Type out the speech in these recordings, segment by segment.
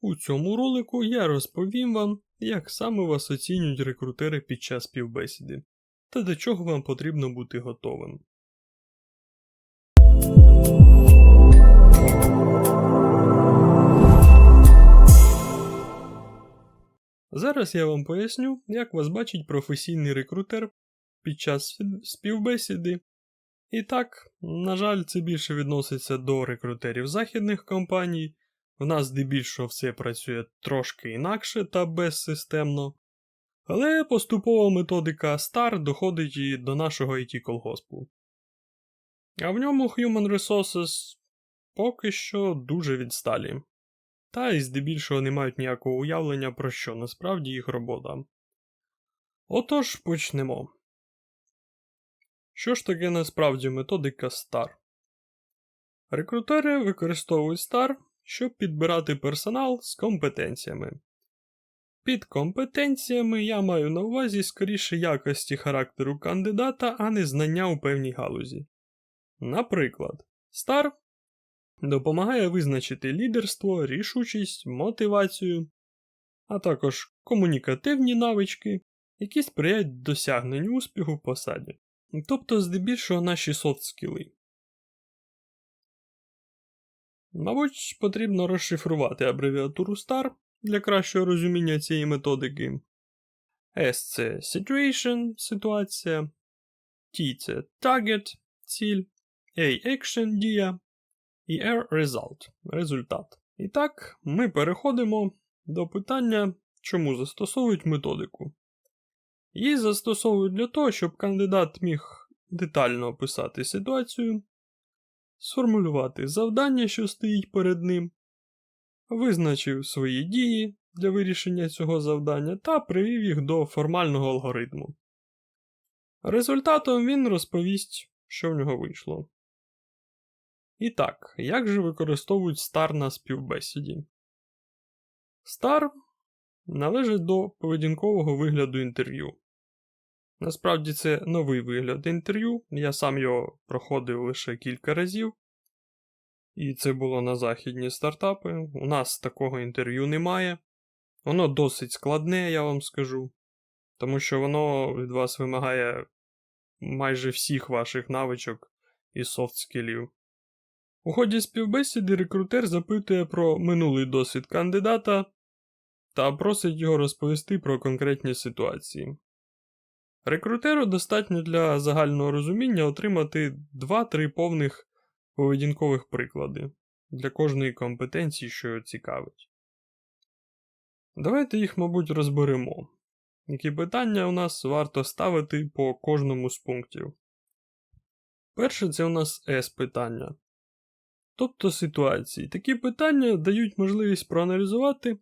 У цьому ролику я розповім вам, як саме вас оцінюють рекрутери під час співбесіди, та до чого вам потрібно бути готовим. Зараз я вам поясню, як вас бачить професійний рекрутер під час співбесіди. І так, на жаль, це більше відноситься до рекрутерів західних компаній. В нас здебільшого все працює трошки інакше та безсистемно. Але поступова методика STAR доходить і до нашого IT колгоспу. А в ньому Human Resources поки що дуже відсталі. Та й здебільшого не мають ніякого уявлення про що насправді їх робота. Отож почнемо. Що ж таке насправді методика STAR? Рекрутери використовують STAR, щоб підбирати персонал з компетенціями. Під компетенціями я маю на увазі скоріше якості характеру кандидата, а не знання у певній галузі. Наприклад, STAR допомагає визначити лідерство, рішучість, мотивацію, а також комунікативні навички, які сприяють досягненню успіху в посаді. Тобто, здебільшого наші софт Мабуть, потрібно розшифрувати абревіатуру STAR для кращого розуміння цієї методики. S це Situation ситуація, T це Target ціль, A Action дія і R Result результат. І так, ми переходимо до питання, чому застосовують методику. Її застосовують для того, щоб кандидат міг детально описати ситуацію, сформулювати завдання, що стоїть перед ним, визначив свої дії для вирішення цього завдання та привів їх до формального алгоритму. Результатом він розповість, що в нього вийшло. І так, як же використовують STAR на співбесіді? STAR належить до поведінкового вигляду інтерв'ю. Насправді це новий вигляд інтерв'ю, я сам його проходив лише кілька разів. І це було на західні стартапи. У нас такого інтерв'ю немає. Воно досить складне, я вам скажу. Тому що воно від вас вимагає майже всіх ваших навичок і софт скілів. У ході співбесіди рекрутер запитує про минулий досвід кандидата та просить його розповісти про конкретні ситуації. Рекрутеру достатньо для загального розуміння отримати 2-3 повних поведінкових приклади для кожної компетенції, що його цікавить. Давайте їх, мабуть, розберемо. Які питання у нас варто ставити по кожному з пунктів. Перше, це у нас S питання. Тобто ситуації. Такі питання дають можливість проаналізувати,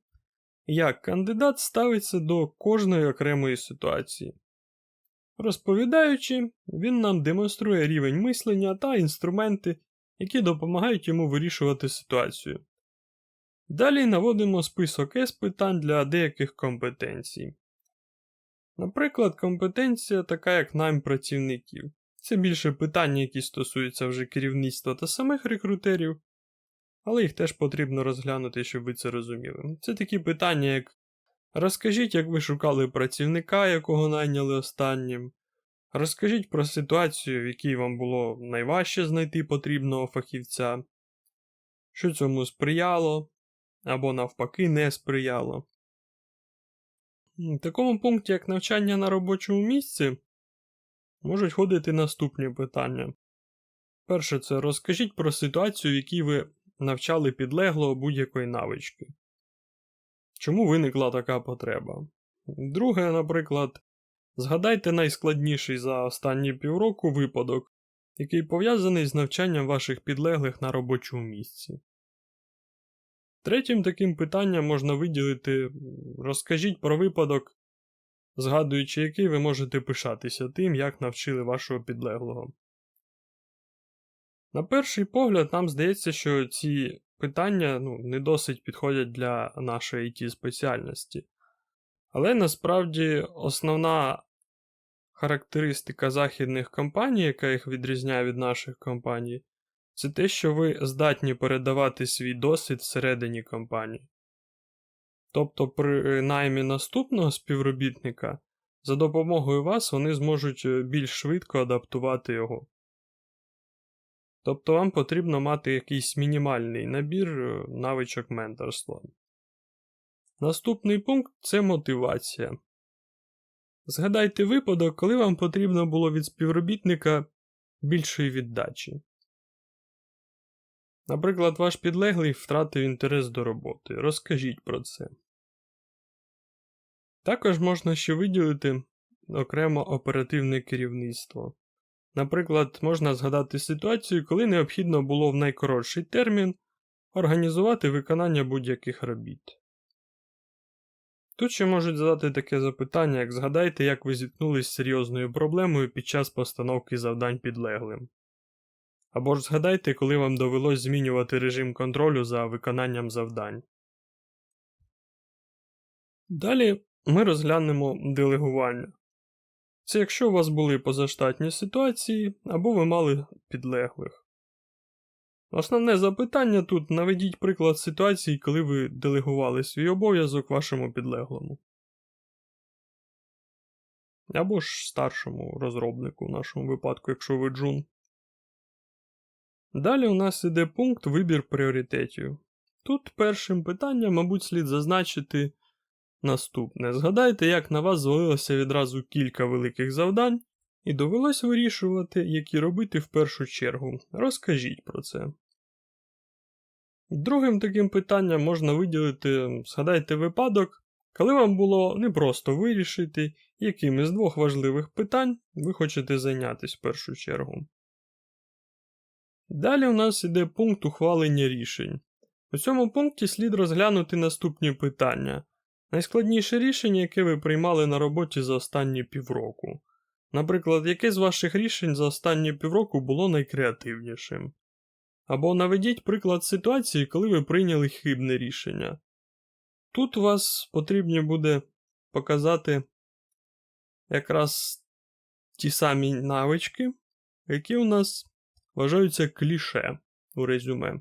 як кандидат ставиться до кожної окремої ситуації. Розповідаючи, він нам демонструє рівень мислення та інструменти, які допомагають йому вирішувати ситуацію. Далі наводимо список С питань для деяких компетенцій. Наприклад, компетенція така як найм працівників. Це більше питання, які стосуються вже керівництва та самих рекрутерів, але їх теж потрібно розглянути, щоб ви це розуміли. Це такі питання, як розкажіть, як ви шукали працівника, якого найняли останнім. Розкажіть про ситуацію, в якій вам було найважче знайти потрібного фахівця, що цьому сприяло, або навпаки не сприяло. В такому пункті, як навчання на робочому місці, можуть ходити наступні питання. Перше, це розкажіть про ситуацію, в якій ви навчали підлеглого будь-якої навички. Чому виникла така потреба? Друге, наприклад, згадайте найскладніший за останні півроку випадок, який пов'язаний з навчанням ваших підлеглих на робочому місці. Третім таким питанням можна виділити розкажіть про випадок, згадуючи який ви можете пишатися тим, як навчили вашого підлеглого. На перший погляд, нам здається, що ці питання ну, не досить підходять для нашої it спеціальності. Але насправді основна характеристика західних компаній, яка їх відрізняє від наших компаній, це те, що ви здатні передавати свій досвід всередині компанії. Тобто, при наймі наступного співробітника за допомогою вас вони зможуть е, більш швидко адаптувати його. Тобто вам потрібно мати якийсь мінімальний набір е, навичок менторства. Наступний пункт це мотивація. Згадайте випадок, коли вам потрібно було від співробітника більшої віддачі. Наприклад, ваш підлеглий втратив інтерес до роботи. Розкажіть про це. Також можна ще виділити окремо оперативне керівництво. Наприклад, можна згадати ситуацію, коли необхідно було в найкоротший термін організувати виконання будь-яких робіт. Тут ще можуть задати таке запитання, як згадайте, як ви зіткнулись з серйозною проблемою під час постановки завдань підлеглим. Або ж згадайте, коли вам довелось змінювати режим контролю за виконанням завдань. Далі ми розглянемо делегування. Це якщо у вас були позаштатні ситуації, або ви мали підлеглих. Основне запитання тут наведіть приклад ситуації, коли ви делегували свій обов'язок вашому підлеглому. Або ж старшому розробнику в нашому випадку, якщо ви джун. Далі у нас іде пункт вибір пріоритетів. Тут першим питанням, мабуть, слід зазначити наступне. Згадайте, як на вас звалилося відразу кілька великих завдань, і довелось вирішувати, які робити в першу чергу. Розкажіть про це. Другим таким питанням можна виділити, згадайте випадок, коли вам було непросто вирішити, яким із двох важливих питань ви хочете зайнятися в першу чергу. Далі у нас іде пункт ухвалення рішень. У цьому пункті слід розглянути наступні питання. Найскладніше рішення, яке ви приймали на роботі за останні півроку. Наприклад, яке з ваших рішень за останні півроку було найкреативнішим. Або наведіть приклад ситуації, коли ви прийняли хибне рішення. Тут вас потрібно буде показати якраз ті самі навички, які у нас вважаються кліше у резюме.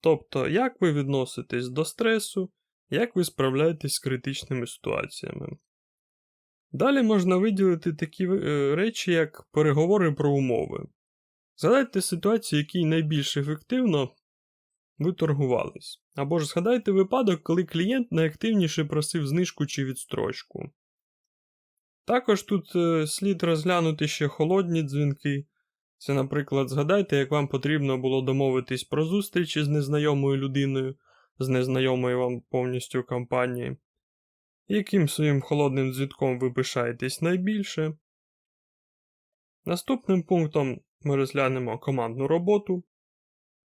Тобто, як ви відноситесь до стресу, як ви справляєтесь з критичними ситуаціями. Далі можна виділити такі е, речі, як переговори про умови. Згадайте ситуацію, якій найбільш ефективно ви торгувались. Або ж згадайте випадок, коли клієнт найактивніше просив знижку чи відстрочку. Також тут е, слід розглянути ще холодні дзвінки. Це, наприклад, згадайте, як вам потрібно було домовитись про зустріч із незнайомою людиною з незнайомої вам повністю компанії. Яким своїм холодним дзвітком ви пишаєтесь найбільше? Наступним пунктом ми розглянемо командну роботу.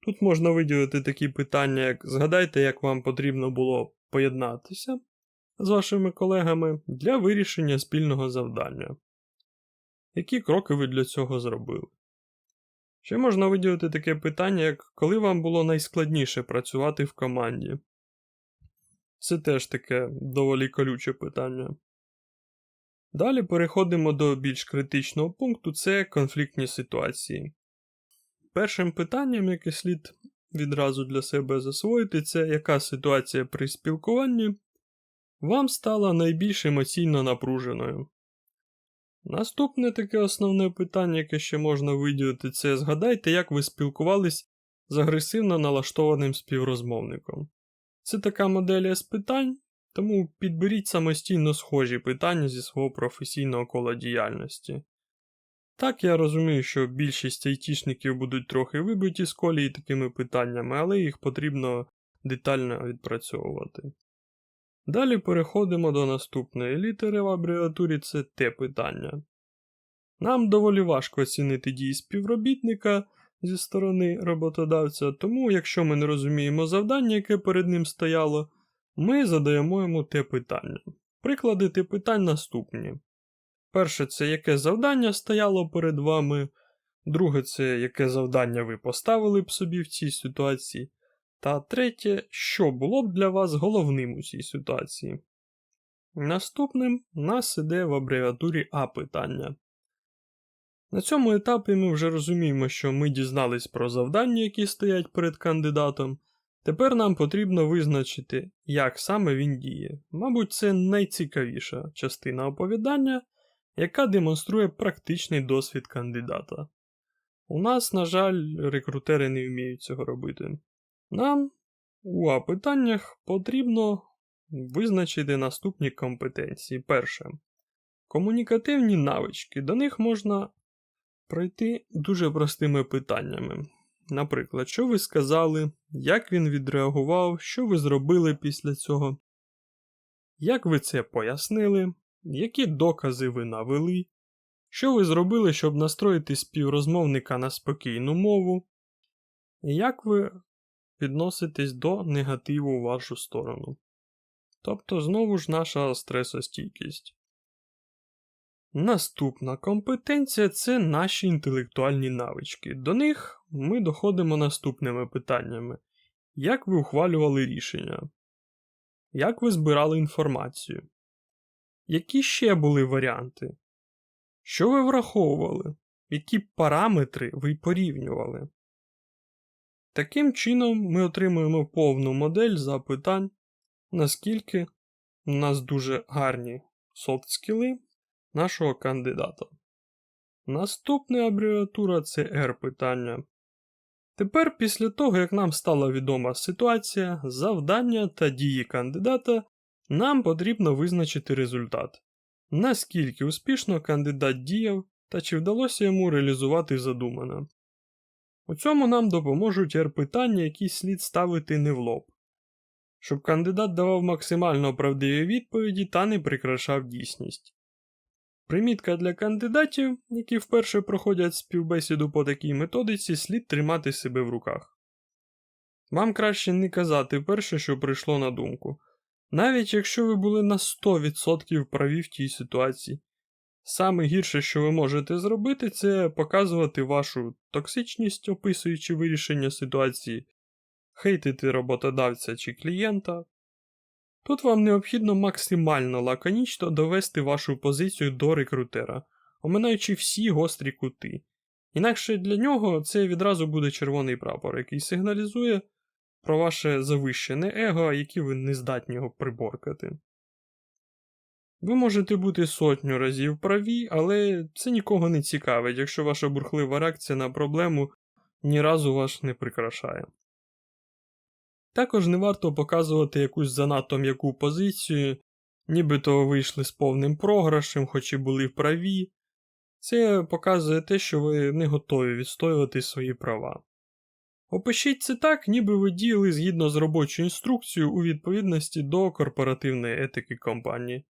Тут можна виділити такі питання, як згадайте, як вам потрібно було поєднатися з вашими колегами для вирішення спільного завдання. Які кроки ви для цього зробили? Ще можна виділити таке питання, як коли вам було найскладніше працювати в команді. Це теж таке доволі колюче питання. Далі переходимо до більш критичного пункту це конфліктні ситуації. Першим питанням, яке слід відразу для себе засвоїти, це яка ситуація при спілкуванні вам стала найбільш емоційно напруженою. Наступне таке основне питання, яке ще можна виділити, це згадайте, як ви спілкувались з агресивно налаштованим співрозмовником. Це така модель з питань, тому підберіть самостійно схожі питання зі свого професійного кола діяльності. Так, я розумію, що більшість айтішників будуть трохи вибиті з колії такими питаннями, але їх потрібно детально відпрацьовувати. Далі переходимо до наступної літери в абревіатурі це те питання. Нам доволі важко оцінити дії співробітника зі сторони роботодавця, тому, якщо ми не розуміємо завдання, яке перед ним стояло, ми задаємо йому те питання. Приклади те питань наступні. Перше, це яке завдання стояло перед вами. Друге, це яке завдання ви поставили б собі в цій ситуації. Та третє, що було б для вас головним у цій ситуації. Наступним нас іде в абревіатурі А питання. На цьому етапі ми вже розуміємо, що ми дізнались про завдання, які стоять перед кандидатом. Тепер нам потрібно визначити, як саме він діє. Мабуть, це найцікавіша частина оповідання, яка демонструє практичний досвід кандидата. У нас, на жаль, рекрутери не вміють цього робити. Нам у А питаннях потрібно визначити наступні компетенції. Перше. Комунікативні навички. До них можна пройти дуже простими питаннями. Наприклад, що ви сказали, як він відреагував, що ви зробили після цього, як ви це пояснили, які докази ви навели, що ви зробили, щоб настроїти співрозмовника на спокійну мову, як ви відноситесь до негативу в вашу сторону. Тобто, знову ж наша стресостійкість. Наступна компетенція це наші інтелектуальні навички. До них ми доходимо наступними питаннями: як ви ухвалювали рішення? Як ви збирали інформацію? Які ще були варіанти? Що ви враховували? Які параметри ви порівнювали? Таким чином ми отримуємо повну модель запитань, наскільки у нас дуже гарні софт скіли нашого кандидата. Наступна абревіатура це R питання. Тепер, після того, як нам стала відома ситуація, завдання та дії кандидата, нам потрібно визначити результат. Наскільки успішно кандидат діяв та чи вдалося йому реалізувати задумане. У цьому нам допоможуть R питання, які слід ставити не в лоб, щоб кандидат давав максимально правдиві відповіді та не прикрашав дійсність. Примітка для кандидатів, які вперше проходять співбесіду по такій методиці, слід тримати себе в руках. Вам краще не казати перше, що прийшло на думку, навіть якщо ви були на 100% праві в тій ситуації. Саме гірше, що ви можете зробити, це показувати вашу токсичність, описуючи вирішення ситуації, хейтити роботодавця чи клієнта, Тут вам необхідно максимально лаконічно довести вашу позицію до рекрутера, оминаючи всі гострі кути. Інакше для нього це відразу буде червоний прапор, який сигналізує про ваше завищене его, які ви не здатні його приборкати. Ви можете бути сотню разів праві, але це нікого не цікавить, якщо ваша бурхлива реакція на проблему ні разу вас не прикрашає. Також не варто показувати якусь занадто м'яку позицію, нібито вийшли з повним програшем, хоч і були праві. Це показує те, що ви не готові відстоювати свої права. Опишіть це так, ніби ви діяли згідно з робочою інструкцією у відповідності до корпоративної етики компанії.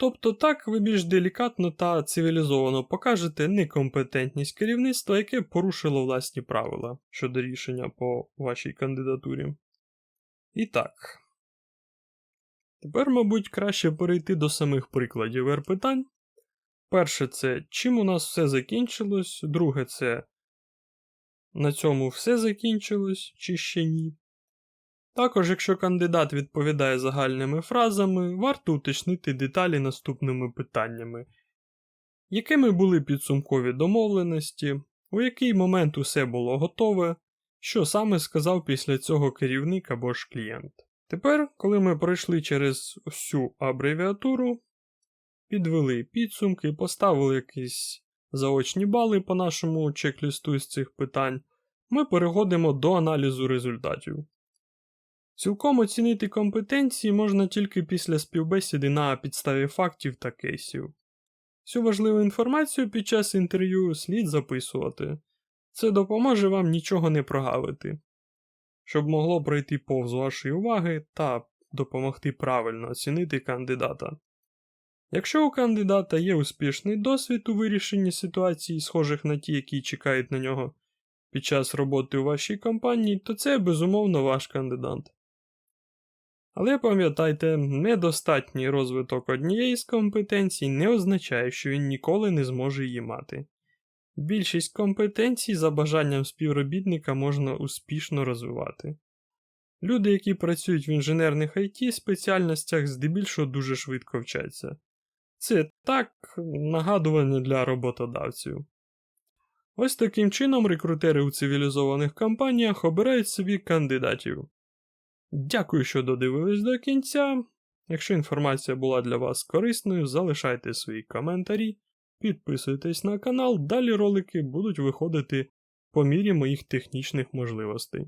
Тобто так ви більш делікатно та цивілізовано покажете некомпетентність керівництва, яке порушило власні правила щодо рішення по вашій кандидатурі. І так. Тепер, мабуть, краще перейти до самих прикладів R питань. Перше, це чим у нас все закінчилось, друге, це на цьому все закінчилось, чи ще ні. Також, якщо кандидат відповідає загальними фразами, варто уточнити деталі наступними питаннями, якими були підсумкові домовленості, у який момент усе було готове, що саме сказав після цього керівник або ж клієнт. Тепер, коли ми пройшли через всю абревіатуру, підвели підсумки, поставили якісь заочні бали по нашому чек-лісту з цих питань, ми переходимо до аналізу результатів. Цілком оцінити компетенції можна тільки після співбесіди на підставі фактів та кейсів. Всю важливу інформацію під час інтерв'ю слід записувати. Це допоможе вам нічого не прогавити, щоб могло пройти повз вашої уваги та допомогти правильно оцінити кандидата. Якщо у кандидата є успішний досвід у вирішенні ситуацій, схожих на ті, які чекають на нього під час роботи у вашій компанії, то це безумовно ваш кандидат. Але пам'ятайте, недостатній розвиток однієї з компетенцій не означає, що він ніколи не зможе її мати. Більшість компетенцій за бажанням співробітника можна успішно розвивати. Люди, які працюють в інженерних IT спеціальностях, здебільшого дуже швидко вчаться. Це так нагадування для роботодавців. Ось таким чином рекрутери у цивілізованих компаніях обирають собі кандидатів. Дякую, що додивились до кінця. Якщо інформація була для вас корисною, залишайте свої коментарі, підписуйтесь на канал, далі ролики будуть виходити по мірі моїх технічних можливостей.